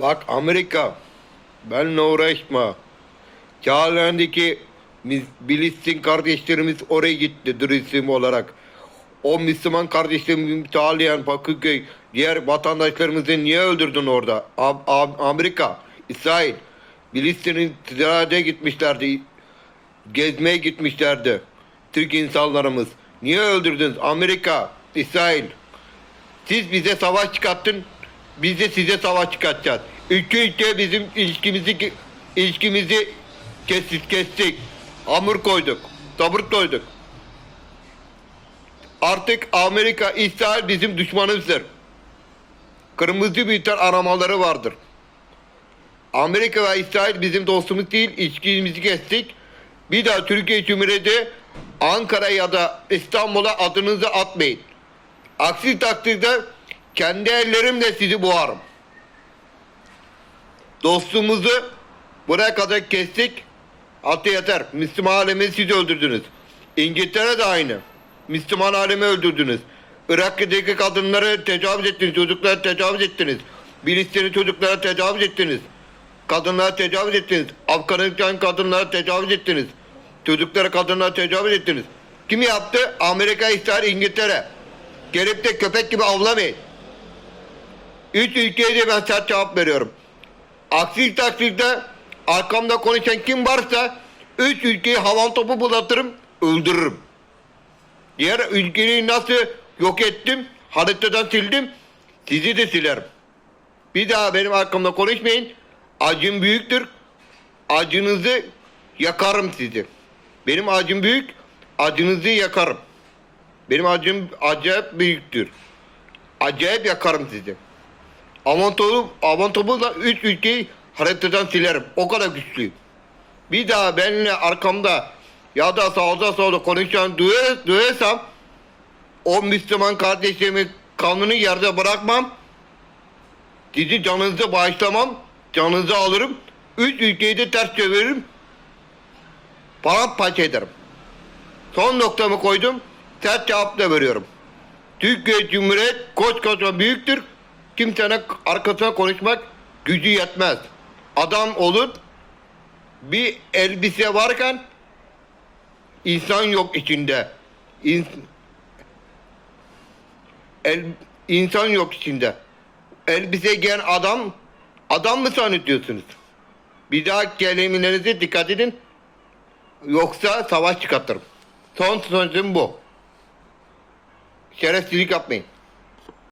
Bak Amerika benimle uğraşma. Mis- Filistin kardeşlerimiz oraya gitti dürüstüm olarak. O Müslüman kardeşlerimiz Çağlayan, Bakırköy, diğer vatandaşlarımızı niye öldürdün orada? Am- Am- Amerika, İsrail, Filistin'in ziyarete gitmişlerdi. Gezmeye gitmişlerdi. Türk insanlarımız. Niye öldürdünüz? Amerika, İsrail. Siz bize savaş çıkarttın. Biz de size savaş çıkartacağız. Ülke ülke bizim ilişkimizi ilişkimizi kestik kestik. Hamur koyduk. Sabır koyduk. Artık Amerika, İsrail bizim düşmanımızdır. Kırmızı bülten aramaları vardır. Amerika ve İsrail bizim dostumuz değil, ilişkimizi kestik. Bir daha Türkiye Cumhuriyeti Ankara ya da İstanbul'a adınızı atmayın. Aksi takdirde kendi ellerimle sizi boğarım. Dostumuzu buraya kadar kestik. Hatta yeter. Müslüman alemi siz öldürdünüz. İngiltere de aynı. Müslüman alemi öldürdünüz. Irak'taki kadınları tecavüz ettiniz. Çocuklara tecavüz ettiniz. Filistinli çocuklara tecavüz ettiniz. Kadınlara tecavüz ettiniz. Afganistan kadınlara tecavüz ettiniz. Çocuklara kadınlara tecavüz ettiniz. Kim yaptı? Amerika, İsrail, İngiltere. Gelip de köpek gibi avlamayın. Üç ülkeye de ben sert cevap veriyorum. Aksi takdirde arkamda konuşan kim varsa üç ülkeyi havan topu bulatırım, öldürürüm. Diğer ülkeyi nasıl yok ettim, haritadan sildim, sizi de silerim. Bir daha benim arkamda konuşmayın. Acım büyüktür. Acınızı yakarım sizi. Benim acım büyük, acınızı yakarım. Benim acım acayip büyüktür. Acayip yakarım sizi. Avantopu, avantopuyla üç ülkeyi haritadan silerim. O kadar güçlüyüm. Bir daha benimle arkamda ya da sağda solda konuşan duyar, duyarsam o Müslüman kardeşlerimin kanını yerde bırakmam. Sizi canınızı bağışlamam. Canınızı alırım. Üç ülkeyi de ters çeviririm. Paramparça ederim. Son noktamı koydum. Sert cevap da veriyorum. Türkiye Cumhuriyet koskoca büyüktür. Kimsenin arkasına konuşmak gücü yetmez. Adam olur bir elbise varken insan yok içinde. İns El, insan yok içinde. Elbise giyen adam adam mı zannediyorsunuz? Bir daha kelimelerinize dikkat edin. Yoksa savaş çıkartırım. Son sözüm bu. Şerefsizlik yapmayın.